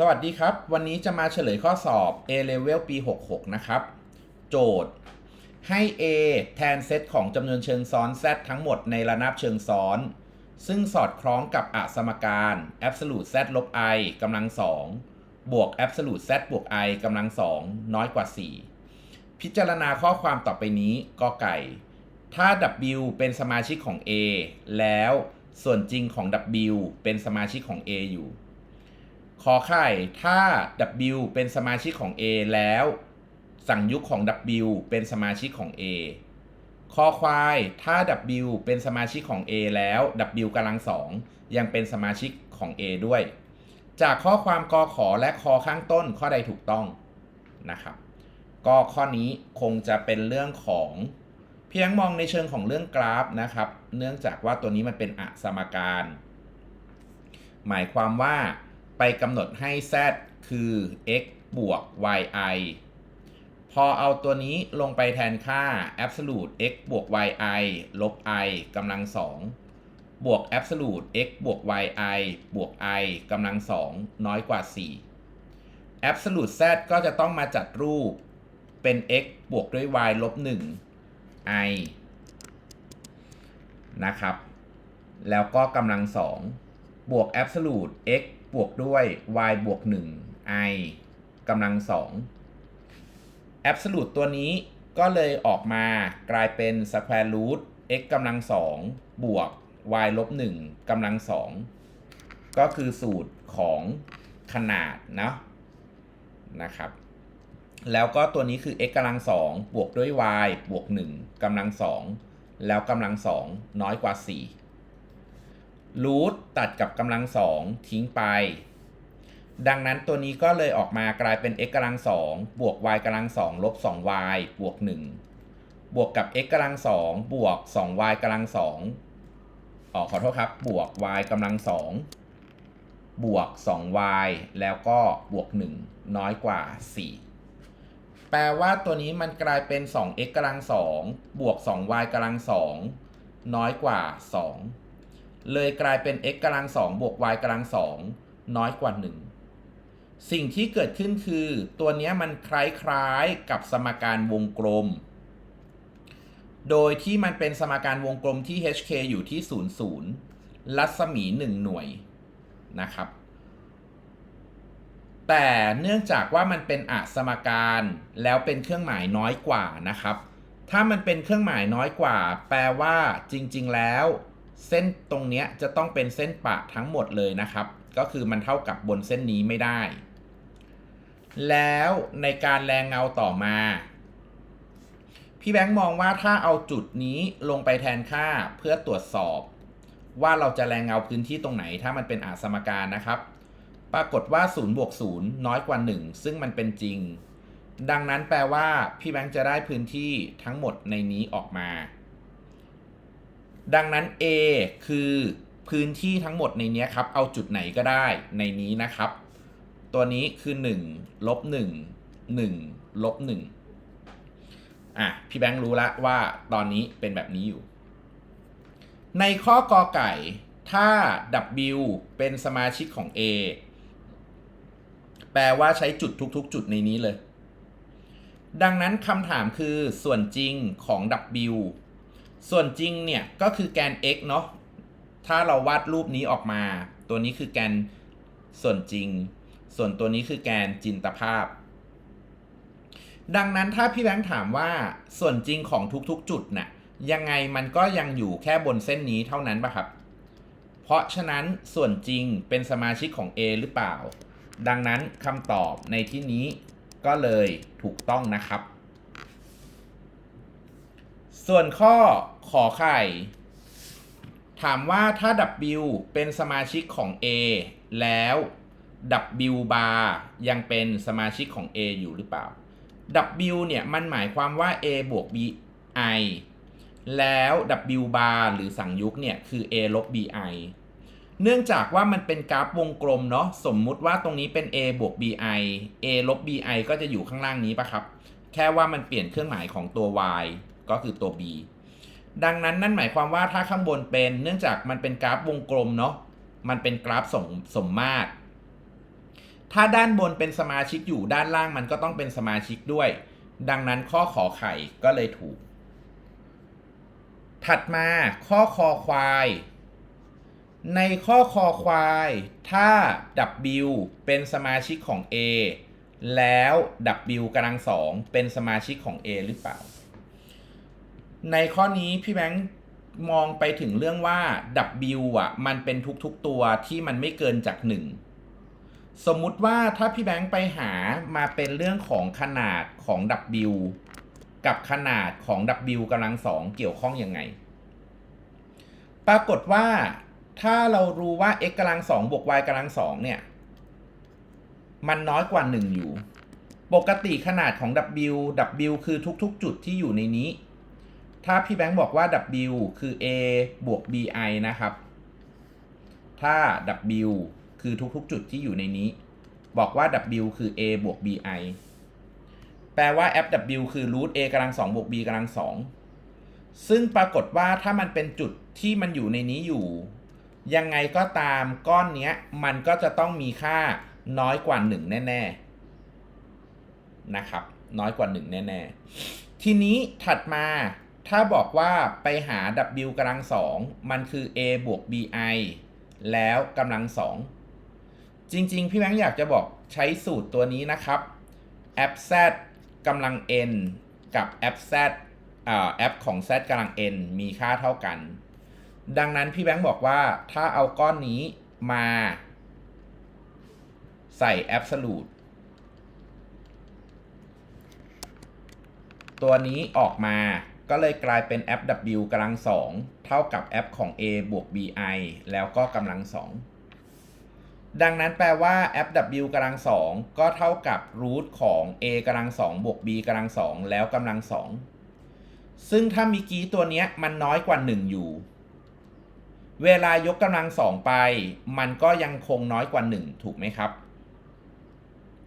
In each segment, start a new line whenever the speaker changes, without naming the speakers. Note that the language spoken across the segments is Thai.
สวัสดีครับ วันนี้จะมาเฉลยข้อสอบ A Level ปี 66 นะครับ โจทย์ ให้ A แทนเซตของจำนวนเชิงซ้อน Z ทั้งหมดในระนาบเชิงซ้อน ซึ่งสอดคล้องกับอสมการ absolute z ลบ i กำลังสองบวก absolute z บวก i กำลังสองน้อยกว่า 4 พิจารณาข้อความต่อไปนี้กอไก่ ถ้า W เป็นสมาชิกของ A แล้วส่วนจริงของ W เป็นสมาชิกของ A อยู่ ขอไข่ถ้า W เป็นสมาชิกของ A แล้ว สั่งยุคของ W เป็นสมาชิกของ A คอควายถ้า W เป็นสมาชิกของ A แล้ว W กำลังสองยังเป็นสมาชิกของ A ด้วย จากข้อความกอขอและคอข้างต้นข้อใดถูกต้องนะครับ ก็ข้อนี้คงจะเป็นเรื่องของเพียงมองในเชิงของเรื่องกราฟนะครับ เนื่องจากว่าตัวนี้มันเป็นอสมการ หมายความว่า ไปกำหนดให้ z คือ x บวก yi พอเอาตัวนี้ลงไปแทนค่า absolute x บวก yi ลบ i กำลังสองบวก absolute x บวก yi บวก i กำลังสองน้อยกว่า 4 absolute z ก็จะต้องมาจัดรูปเป็น x บวกด้วย y ลบ 1 i นะครับ แล้วก็กำลังสองบวก absolute x บวกด้วย y บวก 1 i กำลังสอง absolute ตัวนี้ก็เลยออกมากลายเป็น square root x กำลังสองบวก y ลบ1กำลังสองก็คือสูตรของขนาดนะนะครับ แล้วก็ตัวนี้คือ x กำลังสองบวกด้วย y บวก1กำลังสองแล้วกำลังสองน้อยกว่า 4 รูทตัดกับกำลังสองทิ้งไป ดังนั้นตัวนี้ก็เลยออกมากลายเป็น x กำลังสองบวก y กำลังสองลบ 2y บวก 1 บวกกับ x กำลังสองบวก 2y กำลังสองอ๋อขอโทษครับ บวก y กำลังสองบวก 2y แล้วก็บวก 1 น้อยกว่า 4 แปลว่าตัวนี้มันกลายเป็น 2x กำลังสองบวก 2y กำลังสองน้อยกว่า 2 เลยกลายเป็น x กำลังสองบวก y กำลังสองน้อยกว่า 1 สิ่งที่เกิดขึ้นคือ ตัวนี้มันคล้ายๆกับสมการวงกลม โดยที่มันเป็นสมการวงกลมที่ hk อยู่ที่ 00 รัศมี 1 หน่วยนะครับ แต่เนื่องจากว่ามันเป็นอสมการแล้วเป็นเครื่องหมายน้อยกว่านะครับ ถ้ามันเป็นเครื่องหมายน้อยกว่า แปลว่าจริง ๆ แล้ว เส้นตรงนี้จะต้องเป็นเส้นปะทั้งหมดเลยนะครับ ก็คือมันเท่ากับบนเส้นนี้ไม่ได้ แล้วในการแรงเงาต่อมา พี่แบงค์มองว่าถ้าเอาจุดนี้ลงไปแทนค่าเพื่อตรวจสอบ ว่าเราจะแรงเงาพื้นที่ตรงไหน ถ้ามันเป็นอาสมการนะครับ ปรากฏว่า0บวก0น้อยกว่า 1 ซึ่งมันเป็นจริง ดังนั้นแปลว่าพี่แบงค์จะได้พื้นที่ทั้งหมดในนี้ออกมา ดังนั้น A คือพื้นที่ทั้งหมดในนี้ครับ เอาจุดไหนก็ได้ในนี้นะครับ ตัวนี้คือ1ลบ1 1ลบ1อะ พี่แบงค์รู้ล้วว่าตอนนี้เป็นแบบนี้อยู่ ในข้อกอไก่ ถ้า W เป็นสมาชิกของ A แปลว่าใช้จุดทุกๆ จุดในนี้เลย ดังนั้นคำถามคือส่วนจริงของ W ส่วนจริงเนี่ยก็คือแกน x เนาะ ถ้าเราวาดรูปนี้ออกมา ตัวนี้คือแกนส่วนจริง ส่วนตัวนี้คือแกนจินตภาพ ดังนั้นถ้าพี่แบงค์ถามว่าส่วนจริงของทุกๆ จุดน่ะยังไงมันก็ยังอยู่แค่บนเส้นนี้เท่านั้นปะครับ เพราะฉะนั้นส่วนจริงเป็นสมาชิกของ A หรือเปล่า ดังนั้นคำตอบในที่นี้ก็เลยถูกต้องนะครับ ส่วนข้อขอไข่ ถามว่าถ้า W เป็นสมาชิกของ A แล้ว W bar ยังเป็นสมาชิกของ A อยู่หรือเปล่า W เนี่ยมันหมายความว่า A บวก BI แล้ว W bar หรือสังยุคเนี่ยคือ A ลบ BI เนื่องจากว่ามันเป็นกราฟวงกลมเนาะสมมุติว่าตรงนี้เป็น A บวก BI A ลบ BI ก็จะอยู่ข้างล่างนี้ปะครับ แค่ว่ามันเปลี่ยนเครื่องหมายของตัว y ก็คือตัว b ดังนั้นนั่นหมายความว่าถ้าข้างบนเป็นเนื่องจากมันเป็นกราฟวงกลมเนาะมันเป็นกราฟสมสมมาตร ถ้าด้านบนเป็นสมาชิกอยู่ด้านล่างมันก็ต้องเป็นสมาชิกด้วย ดังนั้นข้อขอไข่ก็เลยถูก ถัดมาข้อคอควาย ในข้อคอควาย ถ้า W เป็นสมาชิกของ A แล้ว W กำลังสองเป็นสมาชิกของ A หรือเปล่า ในข้อนี้พี่แบงค์มองไปถึงเรื่องว่า W อะ มันเป็นทุกๆตัวที่มันไม่เกินจาก 1 สมมุติว่าถ้าพี่แบงค์ไปหามาเป็นเรื่องของขนาดของ W กับขนาดของ W กำลังสองเกี่ยวข้องยังไง ปรากฏว่าถ้าเรารู้ว่า x กำลังสองบวก y กำลังสองเนี่ย มันน้อยกว่า 1 อยู่ ปกติขนาดของ W W คือทุกๆ จุดที่อยู่ในนี้ ถ้าพี่แบงค์บอกว่า W คือ A บวก BI นะครับ ถ้า W คือทุกๆ จุดที่อยู่ในนี้ บอกว่า W คือ A บวก BI แปลว่า FW คือ root A กำลังสองบวก B กำลังสองซึ่งปรากฏว่าถ้ามันเป็นจุดที่มันอยู่ในนี้อยู่ ยังไงก็ตามก้อนนี้มันก็จะต้องมีค่าน้อยกว่า 1 แน่ ๆ นะครับ น้อยกว่า 1 แน่ ๆ ทีนี้ถัดมา ถ้าบอกว่าไปหา W กำลังสองมันคือ A บวก BI แล้วกำลังสองจริง ๆ พี่แบงค์อยากจะบอกใช้สูตรตัวนี้นะครับแอป Z กำลัง n กับแอป Z อ่าแอปของ Z กำลัง n มีค่าเท่ากัน ดังนั้นพี่แบงค์บอกว่าถ้าเอาก้อนนี้มาใส่ absolute ตัวนี้ออกมา ก็เลยกลายเป็นแอป W กำลังสองเท่ากับแอปของ A บวก BI แล้วก็กำลังสองดังนั้นแปลว่าแอป W กำลังสองก็เท่ากับรูทของ A กำลังสองบวก B กำลังสองแล้วกำลังสองซึ่งถ้ามีกี้ตัวเนี้ยมันน้อยกว่า 1 อยู่ เวลายกกำลังสองไป มันก็ยังคงน้อยกว่า 1 ถูกไหมครับ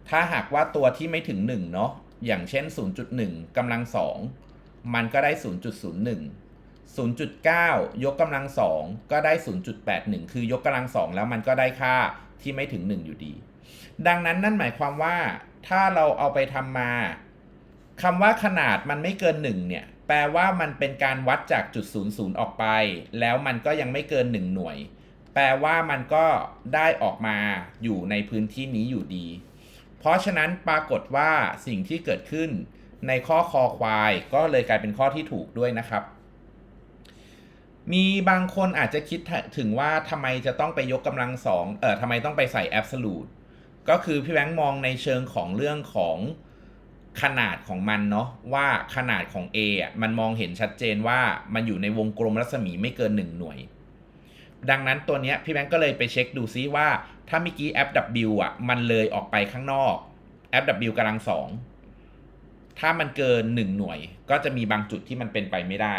ถ้าหากว่าตัวที่ไม่ถึง 1 เนาะอย่างเช่น 0.1กำลังสอง มันก็ได้ 0.01 0.9 ยกกำลังสองก็ได้ 0.81 คือยกกำลังสองแล้วมันก็ได้ค่าที่ไม่ถึง 1 อยู่ดี ดังนั้นนั่นหมายความว่าถ้าเราเอาไปทำมาคำว่าขนาดมันไม่เกิน 1 เนี่ย แปลว่ามันเป็นการวัดจากจุด 00 ออกไป แล้วมันก็ยังไม่เกิน 1 หน่วย แปลว่ามันก็ได้ออกมาอยู่ในพื้นที่นี้อยู่ดี เพราะฉะนั้นปรากฏว่าสิ่งที่เกิดขึ้น ในข้อคอควายก็เลยกลายเป็นข้อที่ถูกด้วยนะครับ มีบางคนอาจจะคิดถึงว่าทำไมจะต้องไปยกกำลังสองเอ่อทำไมต้องไปใส่ absolute ก็คือพี่แบงค์มองในเชิงของเรื่องของขนาดของมันเนาะว่าขนาดของ A อะมันมองเห็นชัดเจนว่ามันอยู่ในวงกลมรัศมีไม่เกิน 1 หน่วย ดังนั้นตัวเนี้ยพี่แบงค์ก็เลยไปเช็คดูซิว่าถ้าเมื่อกี้ FW อะมันเลยออกไปข้างนอก FW กำลังสอง ถ้ามันเกิน 1 หน่วย ก็จะมีบางจุดที่มันเป็นไปไม่ได้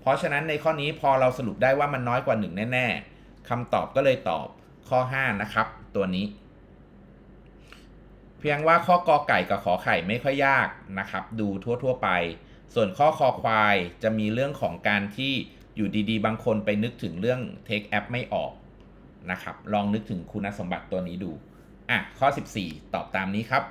เพราะฉะนั้นในข้อนี้พอเราสรุปได้ว่ามันน้อยกว่า 1 แน่ ๆคำตอบก็เลยตอบข้อ 5 นะครับ ตัวนี้ เพียงว่าข้อกอไก่กับขอไข่ไม่ค่อยยากนะครับ ดูทั่วๆไป ส่วนข้อคอควายจะมีเรื่องของการที่อยู่ดีๆ บางคนไปนึกถึงเรื่อง Take App ไม่ออกนะครับ ลองนึกถึงคุณสมบัติตัวนี้ดู อะ ข้อ 14 ตอบตามนี้ครับ